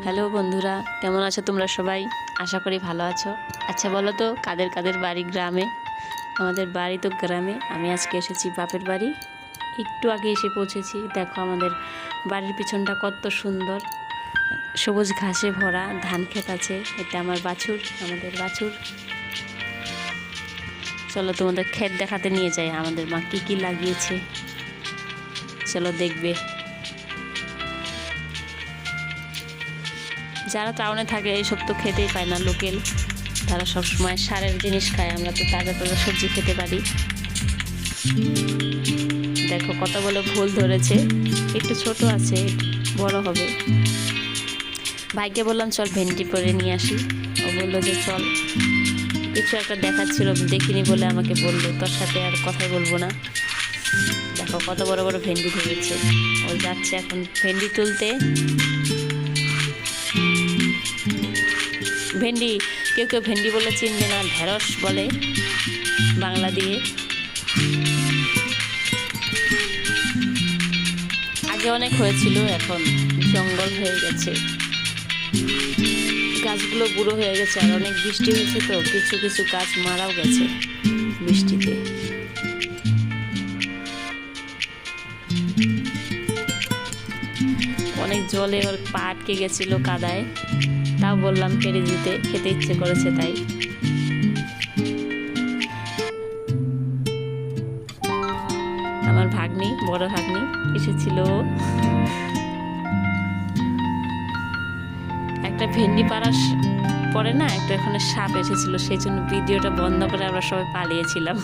Hello বন্ধুরা, কেমন আছো তোমরা সবাই? আশা করি ভালো আছো। আচ্ছা বলো তো, কাদের কাদের বাড়ি গ্রামে? আমাদের বাড়ি তো গ্রামে, আমি আজকে এসেছি বাপের বাড়ি। একটু আগে এসে পৌঁছেছি। দেখো আমাদের বাড়ির পিছনটা কত সুন্দর। সবুজ ঘাসে ভরা, ধান ক্ষেত আছে। এটা আমার বাছুর, আমাদের বাছুর। চলো তোমাদের ক্ষেত দেখাতে নিয়ে যাই, আমাদের মা কী কী লাগিয়েছে। চলো দেখবে। যারা টাউনে থাকে, এইসব তো খেতেই পায় না লোকেল। তারা সব সময় সারের জিনিস খায়, আমরা তো তাজা তাজা সবজি খেতে পারি। দেখো কত বলে ভুল ধরেছে। একটু ছোট আছে, বড় হবে। ভাইকে বললাম, চল ভেন্ডি পরে নিয়ে আসি। ও বলল যে, চল। কিছু একটা দেখাচ্ছিল, দেখিনি বলে আমাকে বলল। তোর সাথে আর কথাই বলব না। দেখো কত বড় বড় ভেন্ডি ধরেছে। ও যাচ্ছে এখন ভেন্ডি তুলতে। ভেন্ডি। কেউ কেউ ভেন্ডি বলে চিনবে না, ঢেঁড়স বলে বাংলা দিয়ে। আগে অনেক হয়েছিল, এখন জঙ্গল হয়ে গেছে। গাছগুলো বুড়ো হয়ে গেছে, আর অনেক বৃষ্টি হয়েছে তো, কিছু কিছু গাছ মারাও গেছে বৃষ্টিতে। অনেক জলে ওর পা আটকে গেছিল কাদায়। তাও বললাম কেড়ে দিতে, খেতে ইচ্ছে করেছে তাই। আমার ভাগ্নি, বড় ভাগ্নি, এসেছিল। একটা ভেন্ডি পাড়ার পরে না একটা এখানে সাপ এসেছিল, সেই জন্য ভিডিওটা বন্ধ করে আমরা সবাই পালিয়েছিলাম।